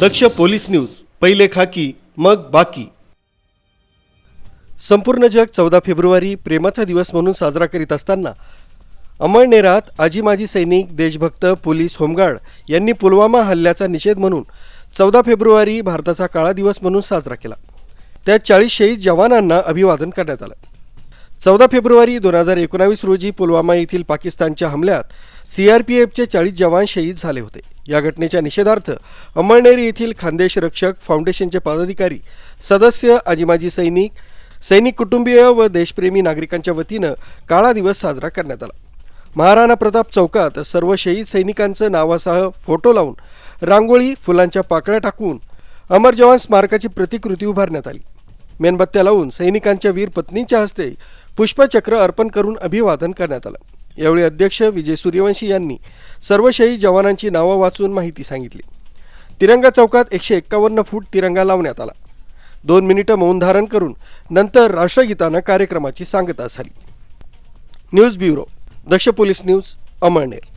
दक्ष police news पहिले खाकी मग बाकी. संपूर्ण जग चौदा फेब्रुवारी प्रेमाचा दिवस म्हणून साजरा करीत असताना अमळनेरात आजी माजी सैनिक देशभक्त पोलीस होमगार्ड यांनी पुलवामा हल्ल्याचा निषेध म्हणून चौदा फेब्रुवारी भारताचा काळा दिवस म्हणून साजरा केला. त्यात चाळीस शहीद जवानांना अभिवादन करण्यात आलं. चौदा फेब्रुवारी दोन हजार एकोणावीस रोजी पुलवामा येथील पाकिस्तानच्या हमल्यात सीआरपीएफचे चाळीस जवान शहीद झाले होते. या घटनेच्या निषेधार्थ अंमळनेर येथील खानदेश रक्षक फाउंडेशनचे पदाधिकारी सदस्य आजीमाजी सैनिक सैनिक कुटुंबीय व देशप्रेमी नागरिकांच्या वतीनं काळा दिवस साजरा करण्यात आला. महाराणा प्रताप चौकात सर्व शहीद सैनिकांचं नावासह फोटो लावून रांगोळी फुलांच्या पाकळ्या टाकून अमर जवान स्मारकाची प्रतिकृती उभारण्यात आली. मेणबत्त्या लावून सैनिकांच्या वीर पत्नीच्या हस्ते पुष्पचक्र अर्पण करून अभिवादन करण्यात आलं. यावेळी अध्यक्ष विजय सूर्यवंशी यांनी सर्व शहीद जवानांची नावं वाचून माहिती सांगितली. तिरंगा चौकात एकशे एक्कावन्न फूट तिरंगा लावण्यात आला. दोन मिनिटं मौन धारण करून नंतर राष्ट्रगीतानं कार्यक्रमाची सांगता झाली. News bureau Daksh police news Amalner.